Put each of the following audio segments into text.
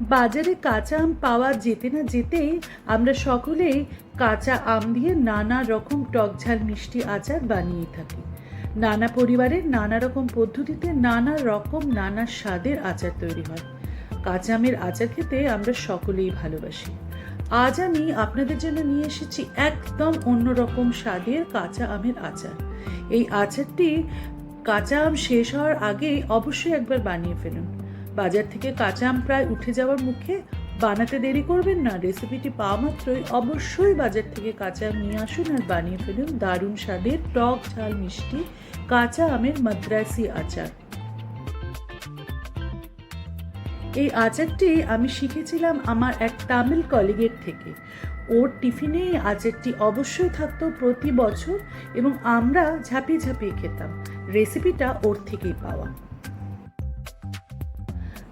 বাজারে কাঁচা আম পাওয়া যেতে না যেতেই আমরা সকলেই কাঁচা আম দিয়ে নানা রকম টক ঝাল মিষ্টি আচার বানিয়ে থাকি। নানা পরিবারের নানা রকম পদ্ধতিতে নানা রকম নানা স্বাদের আচার তৈরি হয়। কাঁচা আমের আচার খেতে আমরা সকলেই ভালোবাসি। আজ আমি আপনাদের জন্য নিয়ে এসেছি একদম অন্যরকম স্বাদের কাঁচা আমের আচার। এই আচারটি কাঁচা আম শেষ হওয়ার আগে অবশ্যই একবার বানিয়ে ফেলুন। বাজার থেকে কাঁচা আম প্রায় উঠে যাওয়ার মুখে বানাতে দেরি করবেন না। রেসিপিটি পাওয়া মাত্রই অবশ্যই বাজার থেকে কাঁচা আম নিয়ে আসুন আর বানিয়ে ফেলুন দারুণ স্বাদের টক ঝাল মিষ্টি কাঁচা আমের মাদ্রাসি আচার। এই আচারটি আমি শিখেছিলাম আমার এক তামিল কলিগের থেকে। ওর টিফিনে এই আচারটি অবশ্যই থাকতো প্রতি বছর এবং আমরা ঝাঁপিয়ে ঝাঁপিয়ে খেতাম। রেসিপিটা ওর থেকেই পাওয়া।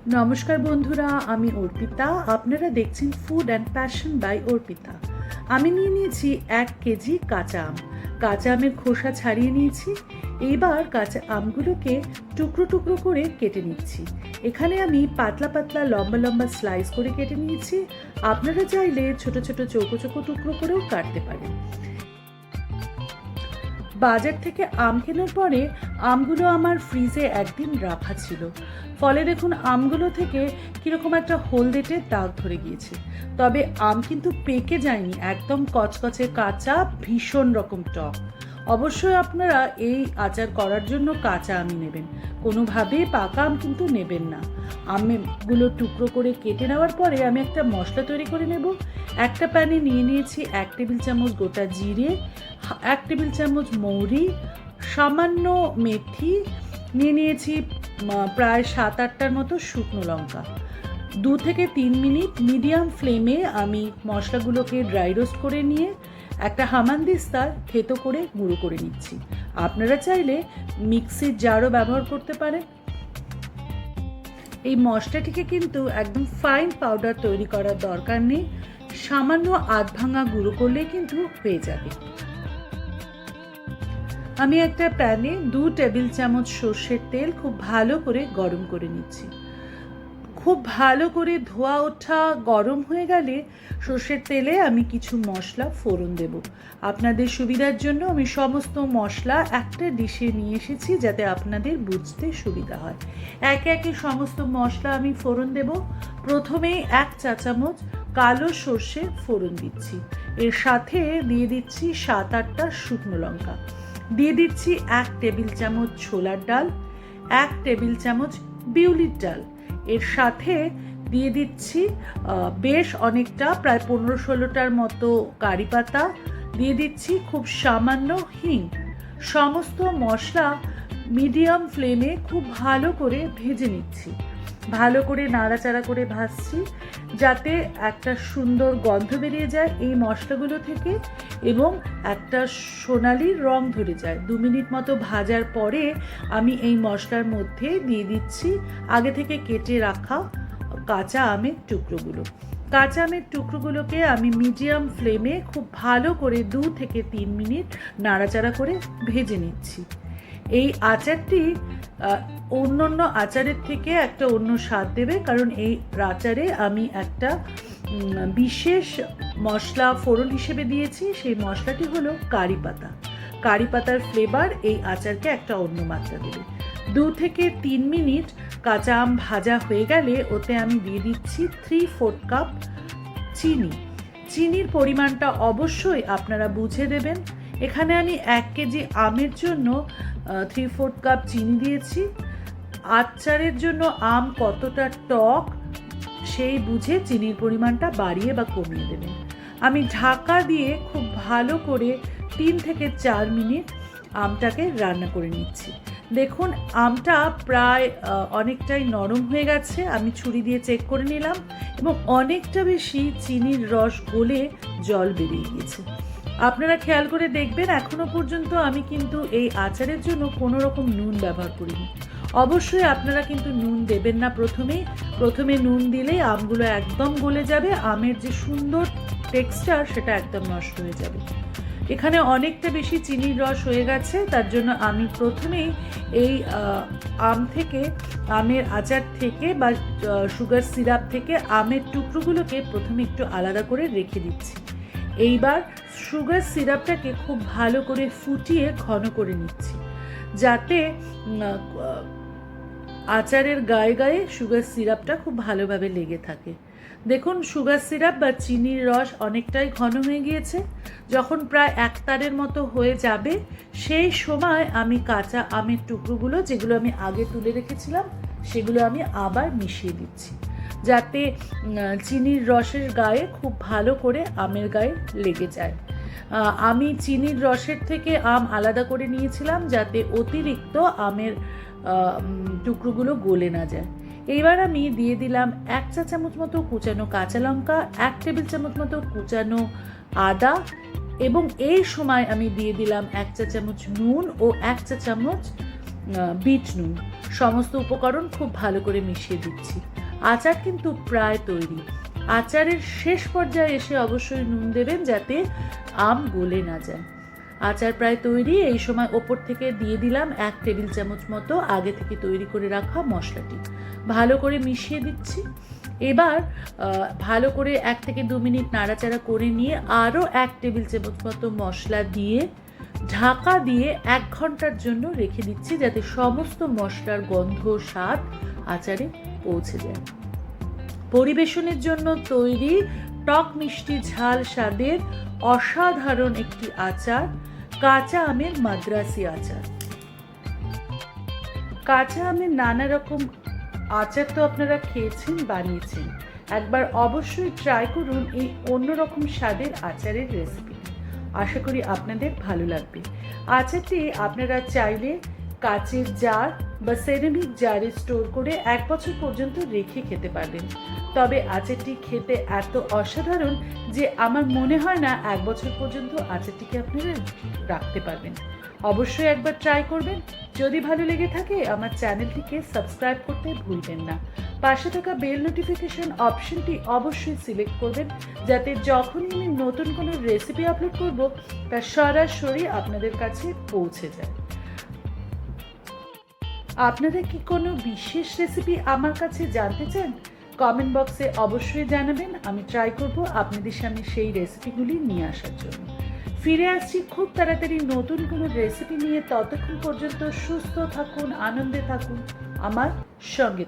নমস্কার বন্ধুরা, আমি অর্পিতা। আপনারা দেখছেন food and passion by Arpita. আমি নিয়ে নিয়েছি এক কেজি কাঁচা আম। কাঁচা আমের খোসা ছাড়িয়ে নিয়েছি। এবার কাঁচা আমগুলোকে টুকরো টুকরো করে কেটে নিচ্ছি। এখানে আমি পাতলা পাতলা লম্বা লম্বা স্লাইস করে কেটে নিয়েছি। আপনারা চাইলে ছোট ছোট চৌকো চৌকো টুকরো করেও কাটতে পারেন। বাজার থেকে আম কেনার পরে আমগুলো আমার ফ্রিজে একদিন রাখা ছিল। ফলে দেখুন আমগুলো থেকে কীরকম একটা হলদেটে দাগ ধরে গিয়েছে। তবে আম কিন্তু পেকে যায়নি, একদম কচকচে কাঁচা, ভীষণ রকম টক। অবশ্যই আপনারা এই আচার করার জন্য কাঁচা আম নেবেন। কোনোভাবেই পাকা আম কিন্তু নেবেন না। আমগুলো টুকরো করে কেটে নেওয়ার পরে আমি একটা মশলা তৈরি করে নেব। একটা প্যানে নিয়ে নিয়েছি এক টেবিল চামচ গোটা জিরে, এক টেবিল চামচ মৌরি, সামান্য মেথি, নিয়ে নিয়েছি প্রায় সাত আটটার মতো শুকনো লঙ্কা। দু থেকে তিন মিনিট মিডিয়াম ফ্লেমে আমি মশলাগুলোকে ড্রাই রোস্ট করে নিয়ে একটা হামানদিস্তার থেতো করে গুঁড়ো করে নিচ্ছি। আপনারা চাইলে মিক্সির জারও ব্যবহার করতে পারেন। এই মশলাটিকে কিন্তু একদম ফাইন পাউডার তৈরি করার দরকার নেই। সামান্য আধ ভাঙা গুঁড়ো করলেই কিন্তু হয়ে যাবে। আমি একটা প্যানে দু টেবিল চামচ সর্ষের তেল খুব ভালো করে গরম করে নিচ্ছি। খুব ভালো করে ধোয়া ওঠা গরম হয়ে গেলে সর্ষের তেলে আমি কিছু মশলা, ফোড়ন দেব। আপনাদের সুবিধার জন্য আমি সমস্ত মশলা একটা ডিশে নিয়ে এসেছি যাতে আপনাদের বুঝতে সুবিধা হয়। একে একে সমস্ত মশলা আমি ফোড়ন দেব। প্রথমেই এক চা চামচ কালো সর্ষে ফোড়ন দিচ্ছি। এর সাথে দিয়ে দিচ্ছি সাত আটটা শুকনো লঙ্কা। দিয়ে দিচ্ছি এক টেবিল চামচ ছোলার ডাল, এক টেবিল চামচ বিউলির ডাল। এর সাথে দিয়ে দিচ্ছি বেশ অনেকটা, প্রায় পনেরো ষোলোটার মতো কারি পাতা। দিয়ে দিচ্ছি খুব সামান্য হিং। সমস্ত মশলা মিডিয়াম ফ্লেমে খুব ভালো করে ভেজে নিচ্ছি। ভালো করে নাড়াচাড়া করে ভাজছি, যাতে একটা সুন্দর গন্ধ বেরিয়ে যায় এই মশলাগুলো থেকে এবং একটা সোনালি রং ধরে যায়। দু মিনিট মতো ভাজার পরে আমি এই মশলার মধ্যে দিয়ে দিচ্ছি, আগে থেকে কেটে রাখা কাঁচা আমের টুকরোগুলো। কাঁচা আমের টুকরোগুলোকে আমি মিডিয়াম ফ্লেমে খুব ভালো করে দু থেকে তিন মিনিট নাড়াচাড়া করে ভেজে নিচ্ছি। এই আচারটি অন্য অন্য আচারের থেকে একটা অন্য স্বাদ দেবে। কারণ এই আচারে আমি একটা বিশেষ মশলা ফোড়ন হিসেবে দিয়েছি। সেই মশলাটি হলো কারি পাতা। কারি পাতার ফ্লেভার এই আচারকে একটা অন্য মাত্রা দেবে। দু থেকে তিন মিনিট কাঁচা আম ভাজা হয়ে গেলে ওতে আমি দিয়ে দিচ্ছি থ্রি ফোর্থ কাপ চিনি। চিনির পরিমাণটা অবশ্যই আপনারা বুঝে দেবেন। এখানে আমি এক কেজি আমের জন্য থ্রি ফোর্থ কাপ চিনি দিয়েছি। আচারের জন্য আম কতটা টক, সেই বুঝে চিনির পরিমাণটা বাড়িয়ে বা কমিয়ে দেবেন আমি ঢাকা দিয়ে খুব ভালো করে তিন থেকে চার মিনিট আমটাকে রান্না করে নিচ্ছি। দেখুন, আমটা প্রায় অনেকটাই নরম হয়ে গেছে। আমি ছুরি দিয়ে চেক করে নিলাম এবং অনেকটা বেশি চিনির রস গলে জল বেরিয়ে গিয়েছে। আপনারা খেয়াল করে দেখবেন এখনও পর্যন্ত আমি কিন্তু এই আচারের জন্য কোনো রকম নুন ব্যবহার করিনি। অবশ্যই আপনারা কিন্তু নুন দেবেন না প্রথমেই প্রথমে নুন দিলেই আমগুলো একদম গলে যাবে, আমের যে সুন্দর টেক্সচার সেটা একদম নষ্ট হয়ে যাবে। এখানে অনেকটা বেশি চিনির রস হয়ে গেছে, তার জন্য আমি প্রথমেই এই আম থেকে, আমের আচার থেকে বা সুগার সিরাপ থেকে আমের টুকরোগুলোকে প্রথমে একটু আলাদা করে রেখে দিচ্ছি। এইবার সুগার সিরাপটাকে খুব ভালো করে ফুটিয়ে ঘন করে নিচ্ছি, যাতে আচারের গায়ে গায়ে সুগার সিরাপটা খুব ভালোভাবে লেগে থাকে। দেখুন, সুগার সিরাপ বা চিনির রস অনেকটাই ঘন হয়ে গিয়েছে। যখন প্রায় এক তারের মতো হয়ে যাবে, সেই সময় আমি কাঁচা আমের টুকরোগুলো, যেগুলো আমি আগে তুলে রেখেছিলাম, সেগুলো আমি আবার মিশিয়ে দিচ্ছি। যাতে চিনির রসের গায়ে খুব ভালো করে আমের গায়ে লেগে যায়। আমি চিনির রসের থেকে আম আলাদা করে নিয়েছিলাম যাতে অতিরিক্ত আমের টুকরোগুলো গলে না যায়। এইবার আমি দিয়ে দিলাম এক চা চামচ মতো কুচানো কাঁচা লঙ্কা, এক টেবিল চামচ মতো কুচানো আদা এবং এই সময় আমি দিয়ে দিলাম এক চা চামচ নুন ও এক চা চামচ বিট নুন। সমস্ত উপকরণ খুব ভালো করে মিশিয়ে দিচ্ছি। আচার কিন্তু প্রায় তৈরি। আচারের শেষ পর্যায়ে এসে অবশ্যই নুন দেবেন যাতে আম গলে না যায়। আচার প্রায় তৈরি, এই সময় ওপর থেকে দিয়ে দিলাম এক টেবিল চামচ মতো আগে থেকে তৈরি করে রাখা মশলাটি। ভালো করে মিশিয়ে দিচ্ছি। এবার ভালো করে এক থেকে দু মিনিট নাড়াচাড়া করে নিয়ে আরও এক টেবিল চামচ মতো মশলা দিয়ে, ঢাকা দিয়ে এক ঘণ্টার জন্য রেখে দিচ্ছি যাতে সমস্ত মশলার গন্ধ স্বাদ আচারে পৌঁছে যায়। পরিবেশনের জন্য তৈরি টক মিষ্টি ঝাল স্বাদের অসাধারণ একটি আচার, কাঁচা আমের মাদ্রাসি আচার। কাঁচা আমের নানা রকম আচার তো আপনারা খেয়েছেন, বানিয়েছেন। একবার অবশ্যই ট্রাই করুন এই অন্যরকম স্বাদের আচারের রেসিপি আশা করি আপনাদের ভালো লাগবে। আচারটি আপনারা চাইলে কাচের জার বা সেরামিক জারে স্টোর করে এক বছর পর্যন্ত রেখে খেতে পারবেন। তবে আচারটি খেতে এত অসাধারণ যে আমার মনে হয় না এক বছর পর্যন্ত আচারটিকে আপনারা রাখতে পারবেন। অবশ্যই একবার ট্রাই করবেন। যদি ভালো লেগে থাকে, আমার চ্যানেলটিকে সাবস্ক্রাইব করতে ভুলবেন না। পাশে থাকা বেল নোটিফিকেশন অপশনটি অবশ্যই সিলেক্ট করবেন, যাতে যখনই আমি নতুন কোনো রেসিপি আপলোড করব, তা সরাসরি আপনাদের কাছে পৌঁছে যায়। আপনারা কি কোনো বিশেষ রেসিপি আমার কাছে জানতে চান? কমেন্ট বক্সে অবশ্যই জানাবেন। আমি ট্রাই করব আপনাদের সামনে সেই রেসিপিগুলি নিয়ে আসার জন্য। ফিরে আসছি খুব তাড়াতাড়ি নতুন কোনো রেসিপি নিয়ে। ততক্ষণ পর্যন্ত সুস্থ থাকুন, আনন্দে থাকুন। আমার সঙ্গে।